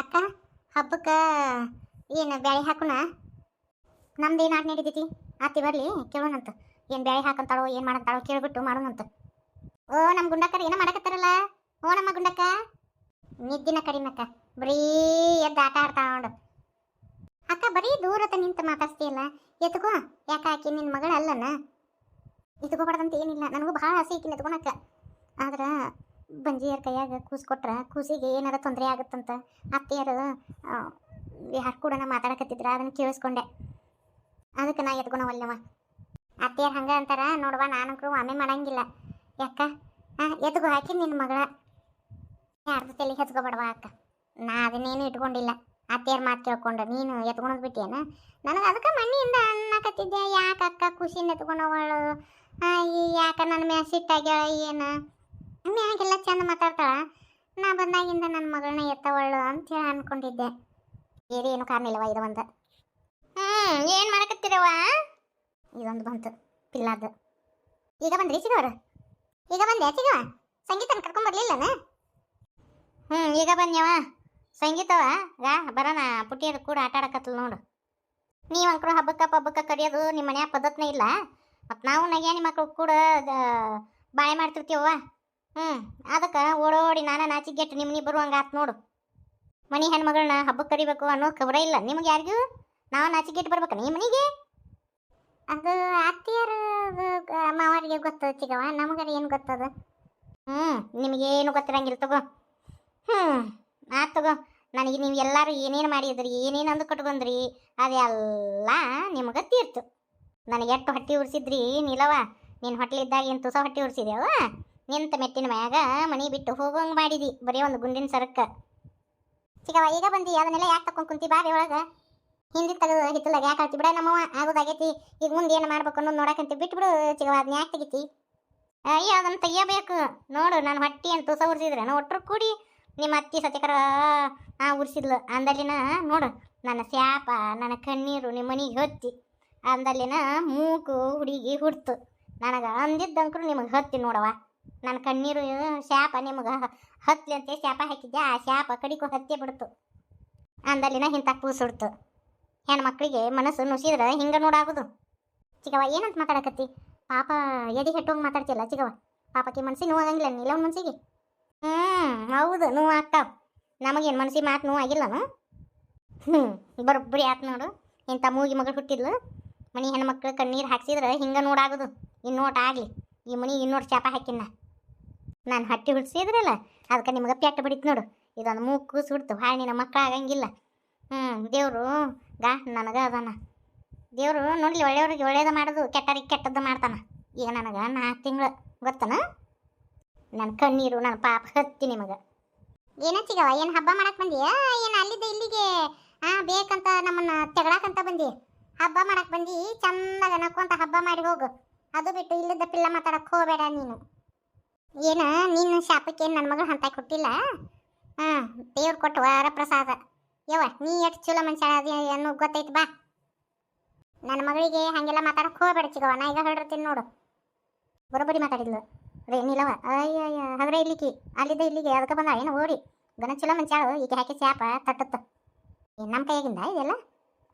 ಅಕ್ಕ ಹಬ್ಬಕ್ಕೆ ಏನು ಬ್ಯಾಳಿ ಹಾಕೋಣ? ನಮ್ದು ಏನು ಆಟ ನಡೀತೈತಿ ಆತಿ ಬರಲಿ, ಕೇಳೋಣಂತ. ಏನು ಬ್ಯಾಳಿ ಹಾಕಂತಾಳೋ, ಏನು ಮಾಡಂತಾಳೋ ಕೇಳಿಬಿಟ್ಟು ಮಾಡೋಣಂತ. ಓ ನಮ್ಮ ಗುಂಡಕ್ಕರ ಏನೋ ಮಾಡಕತ್ತಾರಲ್ಲ? ಓ, ನಮ್ಮ ಗುಂಡಕ್ಕ. ನಿದ್ದಿನ ಕಡಿಮೆ ಅಕ್ಕ. ಬರೀ ಎದ್ದು ಆಟ ಆಡ್ತಾಳ ನೋಡು ಅಕ್ಕ, ಬರೀ ದೂರತ ನಿಂತು ಮಾತಾಡ್ತೀಯಲ್ಲ ಎತ್ಕೋ. ಯಾಕೆ ಆಕಿ ನಿನ್ನ ಮಗಳ ಅಲ್ಲನ ಎತ್ಕೋಬಾರ್ದಂತ ಏನಿಲ್ಲ. ನನಗೂ ಭಾಳ ಆಸೆ ಐತಿ ಎತ್ಕೊಳಕ್ಕ ಆದ್ರೆ ಬಂಜಿಯರ ಕೈಯಾಗ ಕೂಸು ಕೊಟ್ರೆ, ಕೂಸಿಗೆ ಏನಾರ ತೊಂದರೆ ಆಗುತ್ತಂತ ಅತ್ತೆಯರು ಯಾರು ಕೂಡ ಮಾತಾಡಕತ್ತಿದ್ರ ಅದನ್ನು ಕೇಳಿಸ್ಕೊಂಡೆ. ಅದಕ್ಕೆ ನಾ ಎತ್ಕೊಳವಲ್ಲವ ಅತ್ತೆಯರು ಹಂಗೆ ಅಂತಾರ, ನೋಡುವ ನಾನಂಕರು ಆಮೇಲೆ ಮಾಡಂಗಿಲ್ಲ. ಯಾಕ? ಹಾಂ ಎತ್ಕೋ ಹಾಕಿ ನಿನ್ನ ಮಗಳ. ಯಾರ್ದು ತಲೆ ಹೆಚ್ಕೊಬೇಡವ ಅಕ್ಕ ನಾ ಅದನ್ನೇನು ಇಟ್ಕೊಂಡಿಲ್ಲ. ಅತ್ತೆಯರ್ ಮಾತು ಕೇಳ್ಕೊಂಡು, ನೀನು ಎತ್ಕೊಳೋದು ಬಿಟ್ಟಿಯೇನ ನನಗೆ ಅದಕ್ಕೆ ಮಣ್ಣಿಯಿಂದ ಅನ್ನಕತ್ತಿದ್ದೆ. ಯಾಕೆ ಅಕ್ಕ ಖುಷಿಯಿಂದ ಎತ್ಕೊಂಡವಳು ಯಾಕೆ ನನ್ನ ಮ್ಯಾಲ ಸಿಟ್ಟಾಗ್ಯಾಳ, ಏನು? ಮ್ಯಾಗೆಲ್ಲ ಚಂದ ಮಾತಾಡ್ತಾಳ. ನಾ ಬಂದಾಗಿಂದ ನನ್ನ ಮಗಳನ್ನ ಎತ್ತವಳು ಅಂತ ಹೇಳಿ ಅನ್ಕೊಂಡಿದ್ದೆ. ಏರಿ ಏನು ಕಾರಣ ಇಲ್ಲವ ಇದು ಒಂದು. ಹ್ಞೂ ಏನು ಮಾಡಕತ್ತೀರವ ಇದೊಂದು ಬಂತು ಪಿಲ್ಲಾದ ಈಗ ಬಂದ್ರಿ ಸಿಗವ್ರ ಈಗ ಬಂದೆ ಸಿಗವ ಸಂಗೀತನ ಕರ್ಕೊಂಬರ್ಲಿಲ್ಲನ ಹ್ಞೂ ಈಗ ಬಂದ್ಯವ ಸಂಗೀತವ ಗಾ ಬರೋಣ ಪುಟ್ಟಿಯರು ಕೂಡ ಆಟ ಆಡಕತ್ತಲ್ ನೋಡು. ನೀವು ಅಂಕರು ಹಬ್ಬಕ್ಕ ಪಬ್ಬಕ್ಕ ಕಡಿಯೋದು ನಿಮ್ಮ ಮನ್ಯಾಗ ಪದ್ಧತಿನೇ ಇಲ್ಲ. ಮತ್ತು ನಾವು ನಗ್ಯಾನಿ ಮಕ್ಕಳು ಕೂಡ ಬಾಳೆ ಮಾಡ್ತಿರ್ತೀವವ್ವ. ಹ್ಞೂ ಅದಕ್ಕೆ ಓಡೋಡಿ ನಾನು ನಾಚಿಗೆಟ್ಟು ನಿಮ್ಮನಿ ಬರುವಂಗೆ ಆತು ನೋಡು. ಮನೆ ಹೆಣ್ಮಗಳನ್ನ ಹಬ್ಬಕ್ಕೆ ಕರಿಬೇಕು ಅನ್ನೋ ಖಬರ ಇಲ್ಲ. ನಿಮ್ಗೆ ಯಾರಿಗೂ? ನಾವು ನಾಚಿಗೆಟ್ಟು ಬರ್ಬೇಕು ನಿಮ್ಮ ಮನೆಗೆ? ಅದು ಅತ್ತಿಯರು ಮಾವರಿಗೆ ಗೊತ್ತದ ಚಿಗವ ನಮಗಾರ ಏನು ಗೊತ್ತದ? ಹ್ಞೂ ನಿಮಗೇನು ಗೊತ್ತಿರಂಗಿಲ್ಲ ತಗೋ. ಹ್ಞೂ ಆತು ತಗೋ. ನನಗೆ ನೀವು ಎಲ್ಲರೂ ಏನೇನು ಮಾಡಿದ್ರಿ ಏನೇನು ಅಂದು ಕಟ್ಕೊಂಡ್ರಿ ಅದೆಲ್ಲ ನಿಮಗೆ ತೀರ್ತು. ನನಗೆ ಎಷ್ಟು ಹೊಟ್ಟೆ ಉರ್ಸಿದ್ರಿ ನೀಲವ ನೀನು ಹೊಟ್ಲಿದ್ದಾಗ ಏನು ತುಸ ಹೊಟ್ಟೆ ಉರ್ಸಿದ್ಯಾವ ನಿಂತ ಮೆತ್ತಿನ ಮ್ಯಾಗ ಮನಿ ಬಿಟ್ಟು ಹೋಗೋಂಗ್ ಮಾಡಿದಿ. ಬರೀ ಒಂದು ಗುಂಡಿನ ಸರಕ್ಕ ಚಿಗವ ಈಗ ಬಂದಿ? ಅದನ್ನೆಲ್ಲ ಯಾಕೆ ತಕೊಂಡು ಕುಂತಿ ಬಾವಿ ಒಳಗ? ಹಿಂದಿ ತೆಗೆದು ಹಿತ್ತಲಾಗ ಯಾಕೆ ಹಾಕಿ ಬಿಡ ನಮ್ಮವ ಆಗೋದಾಗೈತಿ. ಈಗ ಮುಂದೆ ಏನು ಮಾಡ್ಬೇಕು ಅನ್ನೋದು ನೋಡಕಂತ ಬಿಟ್ಬಿಡು ಚಿಗವ ಅದನ್ನ ಯಾಕೆ ತೆಗಿತಿ? ಅಯ್ಯ, ಅದನ್ನು ತೆಗಿಯಬೇಕು. ನೋಡು, ನಾನು ಹೊಟ್ಟಿ ಅಂತ ತುಸ ಉರ್ಸಿದ್ರೆ ನಾ ಒಟ್ಟರು ಕೂಡಿ ನಿಮ್ಮ ಅತ್ತಿ ಸತ್ಯಕರ, ಆ, ಉರ್ಸಿದ್ಲು. ಅಂದಲ್ಲಿನ ನೋಡು, ನನ್ನ ಸ್ಯಾಪ, ನನ್ನ ಕಣ್ಣೀರು ನಿಮ್ಮ ಮನೆಗೆ ಹೊತ್ತಿ. ಅಂದಲ್ಲಿನ ಮೂಕು ಹುಡುಗಿ ಹುಡ್ತು. ನನಗೆ ಅಂದಿದ್ದಂಕ್ರು ನಿಮಗೆ ಹತ್ತಿ ನೋಡವ ನನ್ನ ಕಣ್ಣೀರು ಶಾಪ ನಿಮಗೆ. ಅಂತ ಶಾಪ ಹಾಕಿದ್ದೆ ಆ ಶಾಪ ಕಡಿಕು ಹತ್ತೆ ಬಿಡ್ತು. ಅಂದಲ್ಲಿನ ಇಂಥ ಕೂಸುಡ್ತು ಹೆಣ್ಮಕ್ಳಿಗೆ ಮನಸ್ಸು ನುಸಿದ್ರೆ ಹಿಂಗೆ ನೋಡಾಗೋದು. ಚಿಗವ ಏನಂತ ಮಾತಾಡಕತ್ತಿ? ಪಾಪ ಎದೆ ಹೆಟ್ಟೋಗಿ ಮಾತಾಡ್ತಿಲ್ಲ ಚಿಗವ ಪಾಪಕ್ಕೆ ಮನ್ಸಿಗೆ ನೋವು ಆಗಂಗಿಲ್ಲ ನೀಲ ಅವ್ನ ಮನ್ಸಿಗೆ ಹ್ಞೂ ಹೌದು ನೋವು ಆಗ್ತಾವ ನಮಗೇನು ಮನ್ಸಿಗೆ ಮಾತು ನೋವು ಆಗಿಲ್ಲನು ಹ್ಞೂ ಬರೋಬ್ಬರಿ ಆತು ನೋಡು. ಇಂಥ ಮೂಗಿ ಮಗಳು ಹುಟ್ಟಿದ್ಲು. ಮನೆ ಹೆಣ್ಮಕ್ಳು ಕಣ್ಣೀರು ಹಾಕ್ಸಿದ್ರೆ ಹಿಂಗೆ ನೋಡಾಗೋದು. ಇನ್ನೋಟ್ ಆಗಲಿ. ಈ ಮನಿ ಇನ್ನೋಟ್ ಚಾಪ ಹಾಕಿನ ನಾನು ಹಟ್ಟಿ ಹುಡ್ಸಿದ್ರಲ್ಲ ಅದಕ್ಕೆ ನಿಮ್ಗೆ ಪೆಟ್ಟು ಬಿಡಿತು ನೋಡು. ಇದೊಂದು ಮೂಗು ಸುಡ್ತು ಹಾಳು ನಿನ್ನ ಮಕ್ಕಳು ಆಗಂಗಿಲ್ಲ. ಹ್ಞೂ ದೇವರು, ಗಾ, ನನಗೆ ಅದಾನ. ದೇವರು ನೋಡಲಿ ಒಳ್ಳೆಯವ್ರಿಗೆ ಒಳ್ಳೇದು ಮಾಡೋದು ಕೆಟ್ಟರಿಗೆ ಕೆಟ್ಟದ್ದು ಮಾಡ್ತಾನೆ. ಈಗ ನನಗೆ ನಾಲ್ಕು ತಿಂಗಳು, ಗೊತ್ತನ? ನನ್ನ ಕಣ್ಣೀರು ನನ್ನ ಪಾಪ ಹತ್ತಿ ನಿಮಗೆ. ಏನ ಏನು ಹಬ್ಬ ಮಾಡಕ್ಕೆ ಬಂದಿಯಾ? ಏನು ಅಲ್ಲಿದ್ದ ಇಲ್ಲಿಗೆ ಹಾಂ ಬೇಕಂತ ನಮ್ಮನ್ನು ತೆಗಳಾಕಂತ ಬಂದಿ? ಹಬ್ಬ ಮಾಡಕ್ಕೆ ಬಂದಿ? ಚಂದಾಗ ನಕ್ಕೊಂತ ಹಬ್ಬ ಮಾಡಿ ಹೋಗು. ಅದು ಬಿಟ್ಟು ಇಲ್ಲದ ಪಿಲ್ಲ ಮಾತಾಡಕ್ಕೆ ಹೋಗಬೇಡ ನೀನು. ಏನ, ನಿನ್ನ ಶಾಪಕ್ಕೆ ನನ್ನ ಮಗಳು ಅಂತ ಕೊಟ್ಟಿಲ್ಲ ಹಾಂ, ದೇವ್ರು ಕೊಟ್ಟು ವಾರ ಪ್ರಸಾದ ಯವ್ವ, ನೀ ಎಷ್ಟು ಚಲೋ ಮನುಷ್ಯ ಅದಿ ಅನ್ನೋ ಗೊತ್ತೈತಿ ಬಾ. ನನ್ನ ಮಗಳಿಗೆ ಹಾಗೆಲ್ಲ ಮಾತಾಡಕ್ಕೆ ಹೋಗಬೇಡ ಚಿಗವ ನಾ ಈಗ ಹೇಳಿರ್ತೀನಿ ನೋಡು. ಬರೋಬ್ಬರಿ ಮಾತಾಡಿದ್ಲು. ರೇ ನಿಲವ ಅಯ್ಯ ಅಯ್ಯ ಹದ್ರೆ ಇಲ್ಲಿಕಿ, ಅಲ್ಲಿದ್ದ ಇಲ್ಲಿಗೆ, ಅದಕ್ಕೆ ಬಂದ ಏನು ಓಡಿ. ಗನ ಚಲೋ ಮನುಷ್ಯಾಳು ಈಗ ಹಾಕಿ ಚಾಪ ತಟ್ಟತ್ತ. ನಮ್ಮ ಕೈಯಾಗಿಂದ ಇದೆಲ್ಲ?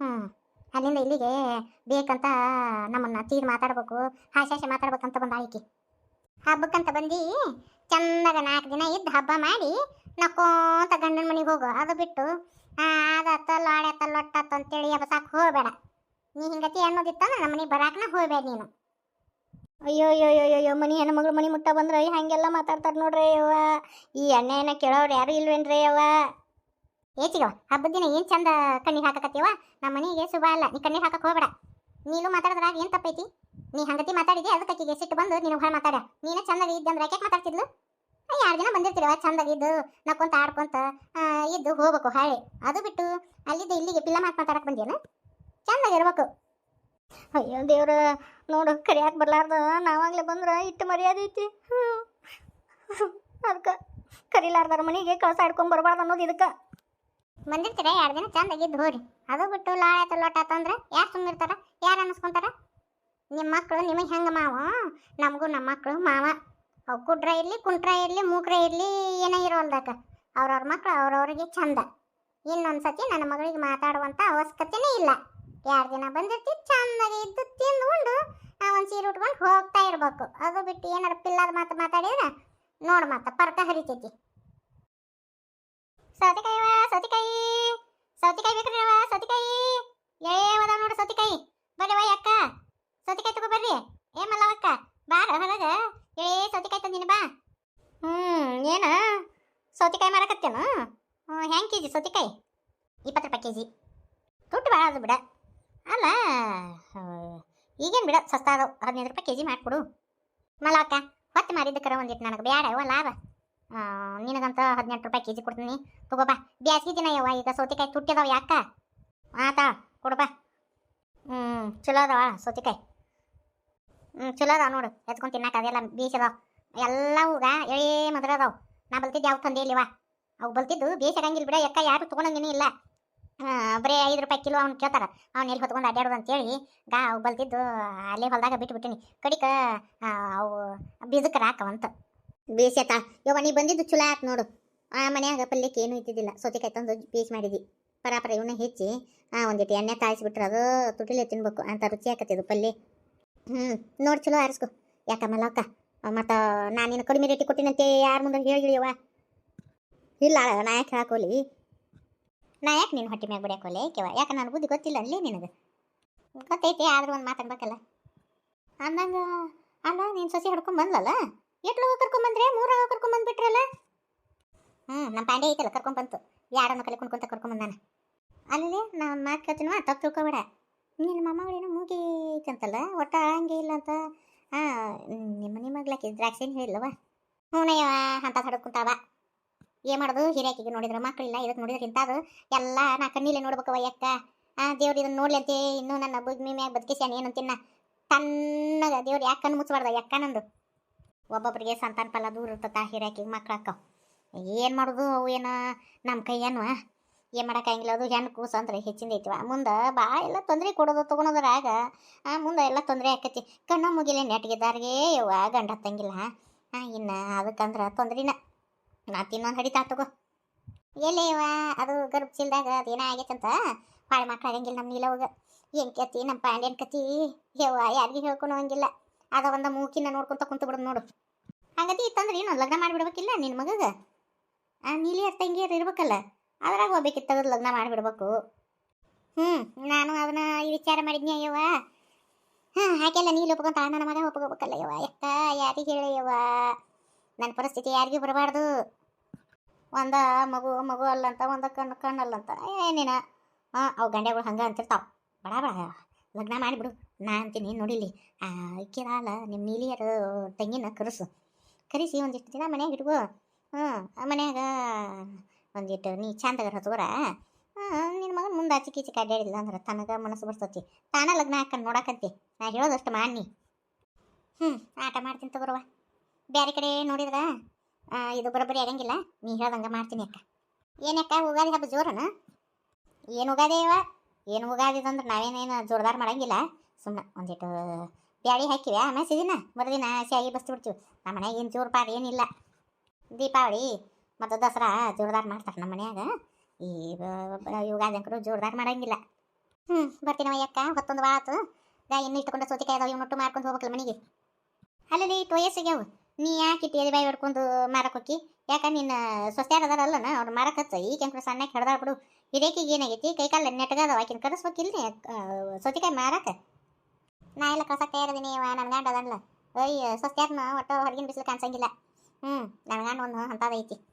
ಹ್ಞೂ ಅಲ್ಲಿಂದ ಇಲ್ಲಿಗೆ ಬೇಕಂತ ನಮ್ಮನ್ನ ತೀರ್ ಮಾತಾಡ್ಬೇಕು, ಹಾಶಾಶೆ ಮಾತಾಡ್ಬೇಕಂತ ಬಂದ ಆಯ್ಕೆ ಹಬ್ಬಕ್ಕಂತ ಬಂದು, ಚಂದಾಗ ನಾಲ್ಕು ದಿನ ಇದ್ದು ಹಬ್ಬ ಮಾಡಿ ನಕ್ಕೋಂತ ಗಂಡನ ಮನೆಗೆ ಹೋಗು. ಅದು ಬಿಟ್ಟು ಅದತ್ತಲ್ಲ ಆಡತ್ತಲ್ಲ ಒಟ್ಟತ್ತ ಅಂತೇಳಿ ಎಬಸಾಕ್ ಹೋಗಬೇಡ. ನೀ ಹಿಂಗತಿ ಅನ್ನೋದಿತ್ತಂದ್ರೆ ನಮ್ಮ ಮನೆಗೆ ಬರಾಕನ ಹೋಗಬೇಡ ನೀನು. ಅಯ್ಯೋ ಅಯ್ಯೋ ಅಯ್ಯೋ ಅಯ್ಯೋ ಮನಿ ಹೆಣ್ಮಗಳು ಮನಿ ಮುಟ್ಟ ಬಂದ್ರೆ ಹಂಗೆಲ್ಲ ಮಾತಾಡ್ತಾರೆ ನೋಡ್ರಿ ಅವ್ವ. ಈ ಎಣ್ಣೆನ ಕೇಳೋರು ಯಾರು ಇಲ್ವೇನ್ರಿ ಯವ್ವ ಏ ಚಿಗವ ಹಬ್ಬದ ದಿನ ಏನು ಚಂದ ಕಣ್ಣಿಗೆ ಹಾಕಕತ್ತೀವ? ನಮ್ಮ ಮನೆಗೆ ಶುಭ ಅಲ್ಲ, ನೀ ಕಣ್ಣಿಗೆ ಹಾಕಕ್ಕೆ ಹೋಗಬೇಡ. ನೀನು ಮಾತಾಡಿದ್ರಾಗ ಏನು ತಪ್ಪೈತಿ? ನೀ ಹಂಗತಿ ಮಾತಾಡಿದೆ ಅದಕ್ಕೆ ಆಕಿಗೆ ಸಿಟ್ಟು ಬಂದು ನೀನು ಹೊರ ಮಾತಾಡ ನೀನು ಚಂದಾಗಿ ಇದ್ದಂದ್ರೆ ಯಾಕೆ ಮಾತಾಡ್ತಿದ್ಲು? ಎರಡು ದಿನ ಬಂದಿರ್ತೀರವ ಚಂದಾಗಿದ್ದು ನಕ್ಕೊಂತ ಆಡ್ಕೊಂತ ಇದ್ದು ಹೋಗ್ಬೇಕು ಹಾಳೆ. ಅದು ಬಿಟ್ಟು ಅಲ್ಲಿದ್ದು ಇಲ್ಲಿಗೆ ಪಿಲ್ಲ ಮಾತು ಮಾತಾಡಕ್ಕೆ ಬಂದೇನು ಚಂದಾಗಿರ್ಬೇಕು ಅಯ್ಯೋ ದೇವ್ರ, ನೋಡು, ಕರಿಯಾಕೆ ಬರ್ಲಾರ್ದ. ನಾವಾಗ್ಲೇ ಬಂದ್ರೆ ಇಟ್ಟು ಮರ್ಯಾದೆ ಐತಿ. ಅದಕ್ಕೆ ಕರಿಲಾರ್ದಾರ ಮನೆಗೆ ಕಳ್ಸ ಹಿಡ್ಕೊಂಡ್ ಬರಬಾರ್ದು ಅನ್ನೋದು ಇದಕ್ಕೆ. ಬಂದಿರ್ತೀರ? ಎರಡು ದಿನ ಚಂದಾಗಿದ್ದು ಹೋರಿ ಅದು ಬಿಟ್ಟು ಲಾಳಾತ ಲೋಟಾತ ಅಂದ್ರೆ ಯಾರು ಸುಮ್ಮಿರ್ತಾರ ಯಾರು ಅನ್ನಿಸ್ಕೊಂತಾರ? ನಿಮ್ಮ ಮಕ್ಕಳು ನಿಮಗೆ ಹೆಂಗೆ ಮಾವ? ನಮಗೂ ನಮ್ಮ ಮಕ್ಕಳು ಮಾವ. ಅವು ಕುಡ್ರ ಇರಲಿ, ಕುಂಟ್ರ ಇರಲಿ, ಮೂಕ್ರ ಇರಲಿ, ಏನೇ ಇರೋಲ್ದಾಕ ಅವ್ರವ್ರ ಮಕ್ಕಳು ಅವ್ರವ್ರಿಗೆ ಚಂದ. ಇನ್ನೊಂದು ಸತಿ ನನ್ನ ಮಗಳಿಗೆ ಮಾತಾಡುವಂಥ ಅವಶ್ಯಕತೆನೇ ಇಲ್ಲ. ಎರಡು ದಿನ ಬಂದಿರ್ತಿ, ಚಂದಾಗಿ ಇದ್ದು ತಿಂದು ಉಂಡು ಒಂದು ಸೀರೆ ಉಟ್ಕೊಂಡು ಹೋಗ್ತಾ ಇರಬೇಕು. ಅದು ಬಿಟ್ಟು ಏನಾರು ಪಿಲ್ಲದ ಮಾತು ಮಾತಾಡಿದ್ರೆ ನೋಡು ಮಾತ, ಪರ್ಕ ಹರಿತೈತಿ. ಸೌತೆಕಾಯಿವ ಸೌತೆಕಾಯಿ. ಸೌತಿಕಾಯಿ ಬೇಕ್ರಿ ಸೌತಿಕೈ ಏ ನೋಡಿ ಸೌತಿಕಾಯಿ. ಬರ್ರಿ ವೈ ಅಕ್ಕ. ಸೌತಿಕಾಯಿ ತಗೋ ಬರ್ರಿ. ಏ ಮಲ್ಲವಕ್ಕ ಬಾರ ಹೊರಗ. ಏ, ಸೌತಿಕಾಯಿ ತಂದಿನಿ ಬಾ. ಹ್ಮ್, ಏನ? ಸೌತಿಕಾಯಿ ಮಾರಕತ್ತೇನು? ಹೆಂಗೆ ಕೆ ಜಿ ಸೌತಿಕಾಯಿ? ಇಪ್ಪತ್ತು ರೂಪಾಯಿ ಕೆ ಜಿ ದುಡ್ಡು ಭಾಳ ಅದು ಬಿಡ. ಅಲ್ಲ ಈಗೇನು ಬಿಡ ಸಸ್ತಾ ಅದಾವ ಹದಿನೈದು ರೂಪಾಯಿ ಕೆ ಜಿ ಮಾಡಿಕೊಡು. ಮಲ್ಲವಕ್ಕ ಹೊತ್ತು ಮಾರಿದ್ದಕ್ಕರ ಒಂದಿಟ್ಟು ನನಗೆ ಬೇಡ ಯವ್ವ ಲಾಭ. ನಿನಗಂತ ಹದಿನೆಂಟು ರೂಪಾಯಿ ಕೆ ಜಿ ಕೊಡ್ತೀನಿ. ತಗೋ ಬಾ. ಬ್ಯಾಸ್ಗಿ ದಿನ ಯವ್ವ, ಈಗ ಸೌತೆಕಾಯಿ ತುಟ್ಟಿದಾವ ಯಾಕ? ಆತ, ಕೊಡು ಬಾ. ಹ್ಞೂ ಚಲೋ ಅದಾವ ಸೌತೆಕಾಯಿ. ಹ್ಞೂ ಚಲೋ ಅದಾವ ನೋಡು. ಎತ್ಕೊಂಡು ತಿನ್ನಕ್ಕೆ ಅದೆಲ್ಲ ಬೀಸದಾವ ಎಲ್ಲವೂಗ ಏ ಮದ್ರ ಅದಾವ. ನಾ ಬಲ್ತಿದ್ದು ಯಾವ ತಂದೆ ಇಲ್ಲಿವ? ಅವು ಬಲ್ತಿದ್ದು ಬೇಸಾಗಂಗಿಲ್ಲ ಬಿಡ. ಯಾಕ ಯಾರು ತೊಗೊಳಂಗೇನೇ ಇಲ್ಲ. ಬರೀ ಐದು ರೂಪಾಯಿ ಕಿಲೋ ಅವ್ನು ಕೇಳ್ತಾರೆ. ಅವ್ನು ಎಲ್ಲಿ ಹೊತ್ಕೊಂಡು ಅಡ್ಡಾಡೋದು ಅಂತೇಳಿ ಗಾ ಅವು ಬಲ್ತಿದ್ದು ಅಲ್ಲೇ ಹೊಲದಾಗ ಬಿಟ್ಟು ಬಿಟ್ಟಿನಿ ಕಡಿಕ ಅವು ಬೀಜಕ್ಕೆ ರಾಕವಂತ ಬೇಸೇತ ಯವ್ವ, ನೀ ಬಂದಿದ್ದು ಚಲೋ ಆಯ್ತು ನೋಡು. ಆ ಮನ್ಯಾಗ ಪಲ್ಯಕ್ಕೆ ಏನೂ ಇದ್ದಿದ್ದಿಲ್ಲ. ಸೌತೆಕಾಯಿ ತಂದು ಪೀಸ್ ಮಾಡಿದ್ವಿ ಪರಾಪರ ಇವನ್ನ ಹೆಚ್ಚಿ, ಆ ಒಂದಿಟ್ಟು ಎಣ್ಣೆ ಕಾಯಿಸ್ಬಿಟ್ರೆ ಅದು ತುಟಿಲೆ ತಿನ್ಬೇಕು ಅಂತ ರುಚಿ ಇದು ಪಲ್ಯ. ಹ್ಞೂ ನೋಡಿ ಚಲೋ ಆರಿಸ್ಕೊ. ಯಾಕ ಅಕ್ಕ ಮತ್ತು ನಾನು ನಿನ್ನ ಕಡಿಮೆ ರೇಟಿಗೆ ಕೊಟ್ಟಿನಂತೆ, ಯಾರ ಮುಂದೆ ಹೇಳಿಳಿಯವ್ವ ಇಲ್ಲ ನಾ ಯಾಕೆ ಹಾಕೋಲಿ? ನಾ ಯಾಕೆ ನೀನು ಹೊಟ್ಟೆ ಮ್ಯಾಗ ಬಿಡ್ಯಾಕೋಲೆ ಯಾಕೆವ ಯಾಕೆ ನಾನು ಬುದ್ಧಿ ಗೊತ್ತಿಲ್ಲ ಅಲ್ಲಿ ನಿನಗೆ? ಗೊತ್ತೈತಿ, ಆದ್ರೂ ಒಂದು ಮಾತಾಡ್ಬೇಕಲ್ಲ ಅಂದಂಗೆ, ಅಲ್ಲ, ನೀನು ಸಸಿ ಹಡ್ಕೊಂಡು ಬಂದ್ಲಲ್ಲ? ಎಟ್ಲು ಕರ್ಕೊಂಬಂದ್ರೆ ಮೂರಾಗ ಕರ್ಕೊಂಬಂದ್ಬಿಟ್ರಲ್ಲ ಹ್ಞೂ ನಮ್ಮ ಪಾಂಡೆ ಐತಲ್ಲ ಕರ್ಕೊಂಬಂತು ಯಾರನ್ನು ಕಲಿ ಕುಣ್ಕೊಂತ ಕರ್ಕೊಂಬಂದಾನ ಅಲ್ಲಿ ನಾ ಮಾತು ಕೇಳ್ತೀನವ ತಪ್ಪು ತಿಳ್ಕೊಬೇಡ. ನಿನ್ನ ಮೊಮ್ಮಗಳೇನೋ ಮೂಗಿ ಐತಂತಲ್ಲ, ಒಟ್ಟ ಹಂಗೆ ಇಲ್ಲ ಅಂತ? ಹಾಂ, ನಿಮ್ಮ ಮನೆ ಮಗ್ಲಾಕಿ ದ್ರಾಕ್ಷಿನ ಹೇಳಿಲ್ಲವ ಹ್ಞೂನಯ್ಯವ ಅಂತ ಹಡಕ್ ಕುಂತಾವ ಏನು ಮಾಡೋದು? ಹಿರಿಯಾಕಿಗೆ ನೋಡಿದ್ರೆ ಮಕ್ಕಳಿಲ್ಲ ಇದಕ್ಕೆ ನೋಡಿದ್ರೆ ಇಂಥದ್ದು ಎಲ್ಲ ನಾ ಕಣ್ಣಿಲ್ಲ ನೋಡ್ಬೇಕವ ಯಾಕ ಆ, ದೇವ್ರು ಇದನ್ನ ನೋಡ್ಲಿ ಇನ್ನೂ ನನ್ನ ಬುಗ್ ಮ್ಯಾಗ ಬದುಕಿಸ್ಯಾನ ಏನು ತಿನ್ನ ತನ್ನಗ ದೇವ್ರು ಯಾಕೆ ಕಣ್ಣು ಮುಚ್ಚಬಾರ್ದ ಯಾಕ ನಂದು? ಒಬ್ಬೊಬ್ಬರಿಗೆ ಸಂತಾನ ಫಲ ದೂರ ಇರ್ತದೆ, ಹಿರಿಯಾಕಿಗೆ ಮಕ್ಳು ಏನು ಮಾಡೋದು ಅವು ಏನು ನಮ್ಮ ಕೈ ಏನು ಏನು ಮಾಡೋಕ್ಕಾಗಿಲ್ಲ ಅದು ಹೆಣ್ಣು ಕೂಸು ಅಂದ್ರೆ ಹೆಚ್ಚಿಂದ ಐತಿವ ಮುಂದೆ ಭಾಳ ಎಲ್ಲ ತೊಂದರೆ ಕೊಡೋದು, ತೊಗೊಳೋದ್ರಾಗ ಮುಂದೆ ಎಲ್ಲ ತೊಂದರೆ ಆಕತಿ. ಕಣ್ಣು ಮುಗಿಲೆ ನೆಟ್ಗಿದ್ದಾರಿಗೆ, ಯವ್ವ, ಗಂಡ ಹತ್ತಂಗಿಲ್ಲ ಹಾಂ ಇನ್ನು ಅದಕ್ಕಂದ್ರೆ ತೊಂದ್ರಿನ. ನಾ ತಿನ್ನೊಂದು ಹಡಿತಾ ತಗೋ. ಎಲ್ಲೇ ಇವ ಅದು ಗರ್ಭ ಚೀಲ್ದಾಗ ಅದೇನೋ ಆಗೈತಂತ? ಭಾಳ ಮಕ್ಕಳು ಆಗಂಗಿಲ್ಲ ನಮ್ಮ ನೀಲವಾಗ. ಏನು ಕತಿ ನಮ್ಮ ಪಾಂಡ್ಯನ ಕತಿ? ಯವ್ವ, ಯಾರಿಗೂ ಹೇಳ್ಕೊಳೋ ಹಂಗಿಲ್ಲ. ಅದ ಒಂದು ಮೂಕಿನ ನೋಡ್ಕೊಂತ ಕುಂತು ಬಿಡೋದು ನೋಡು. ಹಂಗತಿ ಇತ್ತಂದ್ರೆ ಏನು ಲಗ್ನ ಮಾಡಿಬಿಡ್ಬೇಕಿಲ್ಲ ನಿನ್ನ ಮಗಗೆ? ಆ, ನೀಲಿ ತಂಗಿಯರು ಇರ್ಬೇಕಲ್ಲ, ಅದ್ರಾಗ ಹೋಗ್ಬೇಕಿತ್ತು ಲಗ್ನ ಮಾಡಿಬಿಡ್ಬೇಕು. ಹ್ಞೂ ನಾನು ಅದನ್ನ ಈ ವಿಚಾರ ಮಾಡಿದ್ನಿ ಅಯ್ಯವ ಹಾಂ ಹಾಗೆಲ್ಲ ನೀಲಿ ಒಪ್ಕೊಂತ ನನ್ನ ಮಗ ಒಪ್ಕೋಬೇಕಲ್ಲ ಯವ್ವ ಎತ್ತ, ಯಾರಿಗೆ ಹೇಳಿ ಯವ್ವ ನನ್ನ ಪರಿಸ್ಥಿತಿ ಯಾರಿಗೂ ಬರಬಾರ್ದು. ಒಂದ ಮಗು ಮಗು ಅಲ್ಲಂತ, ಒಂದ ಕಣ್ಣು, ಕಣ್ಣಲ್ಲಂತ. ಏನೇನ ಹಾಂ ಅವು ಗಂಡೆಗಳು ಹಂಗೆ ಅಂತಿರ್ತಾವ. ಬಡ ಬಡ, ಲಗ್ನ ಮಾಡಿಬಿಡು. ನಾ ಅಂತೀನಿ ನೋಡಿಲಿ ಇಕ್ಕಿರಲ್ಲ ನಿಮ್ಮ ನೀಲಿಯರು, ತಂಗಿನ ಕರೆಸು. ಕರೆಸಿ ಒಂದಿಷ್ಟು ದಿನ ಮನ್ಯಾಗ ಇಟ್ಕೋ. ಹ್ಞೂ ಮನ್ಯಾಗ ಒಂದಿಟ್ಟು ನೀ ಚಂದಗರ ಹಚ್ಕೋರ ನಿನ್ನ ಮಗನ ಮುಂದೆ ಆಚೆ ಕೀಚಿ ಅಡ್ಡಾಡಿಲ್ಲ ಅಂದ್ರೆ ತನಗೆ ಮನಸ್ಸು ಬರ್ತತಿ ತಾನ ಲಗ್ನ ಹಾಕೊಂಡು ನೋಡಕಂತಿ. ನಾ ಹೇಳೋದಷ್ಟು ಮಾಡಿ ಹ್ಞೂ ಆಟ ಮಾಡ್ತೀನಿ ತಗೋರವ ಬೇರೆ ಕಡೆ ನೋಡಿದ್ರ? ಇದು ಬರೋಬ್ಬರಿ ಆಗಂಗಿಲ್ಲ. ನೀ ಹೇಳ್ದಂಗೆ ಮಾಡ್ತೀನಿ ಅಕ್ಕ. ಏನಕ್ಕ ಉಗಾದಿ ಹಬ್ಬ ಜೋರನ? ಏನು ಉಗಾದಿ ಇವ ಏನು ಉಗಾದಿ ಅಂದ್ರೆ ನಾವೇನೇನು ಜೋರ್ದಾರ್ ಮಾಡಂಗಿಲ್ಲ. ಸುಮ್ಮನೆ ಒಂದಿಟ್ಟು ಬ್ಯಾಳಿ ಹಾಕಿವಿ ಮೆಸೇಜಿನ ಮರುದಿನ ಶಾಗಿ ಬಸ್ತು ಬಿಡ್ತೀವಿ ನಮ್ಮ ಮನ್ಯಾಗ ಏನು ಜೋರು ಪಾಡು ಏನಿಲ್ಲ. ದೀಪಾವಳಿ ಮತ್ತು ದಸರಾ ಜೋರ್ದಾರ್ ಮಾಡ್ತಾರೆ ನಮ್ಮ ಮನ್ಯಾಗ. ಈ ಬ- ಬ- ಯುಗಾದಿ ಅಂಕರು ಜೋರ್ದಾರ್ ಮಾಡಂಗಿಲ್ಲ. ಹ್ಞೂ ಬರ್ತೀನವ ಅಕ್ಕ, ಹೊತ್ತೊಂದು ಬಾತು ಗಾ, ಇನ್ನು ಇಟ್ಕೊಂಡು ಸೋತಿಕಾಯಿ ಅದಾವ ಇವ್ನೊಟ್ಟು ಮಾರ್ಕೊಂಡು ಹೋಗ್ಬೇಕಲ್ಲ ಮನೆಗೆ. ಅಲ್ಲಲ್ಲಿ ಟೊಯಸ್ಸಿಗ್ಯಾವ ನೀ ಯಾಕೆ ಇಟ್ಟು ಎದೆ ಬಾಯಿ ಹೊಡ್ಕೊಂಡು ಮಾರಕ್ಕೆ ಹೋಗಿ ಯಾಕ ನಿನ್ನ ಸೊಸ್ಯಾರ ಅದಾರಲ್ಲನ, ಅವ್ರು ಮಾರಕತ್ತ ಈಗ ಕೆಂಕ್ರು ಸಣ್ಣಕ್ಕೆ ಹಿಡ್ದಾರ ಬಿಡು. ಹಿರೇಕಿಗೆ ಏನಾಗೈತಿ? ಕೈ ಕಾಲು ನೆಟ್ಟಗದಾವ ಆಕಿನ ಕರೆಸ್ಬೇಕಿಲ್ಲ ಸೋತಿಕಾಯಿ ಮಾರಕ? ನಾ ಎಲ್ಲ ಕಳ್ಸಕ್ಕೆ ತಯಾರದೀನಿ ನನ್ನ ಗಂಡ ಅದನ್ಲ. ಅಯ್ಯ ಸೊಸ್ಯಾರ್ನ ಒಟ್ಟು ಹೊರಗಿನ ಬಿಸಿಲು ಕಾಣಿಸಂಗಿಲ್ಲ. ಹ್ಞೂ ನನ್ನ ಗಂಡ ಒಂದು ಅಂಥದ್ದು ಐತಿ.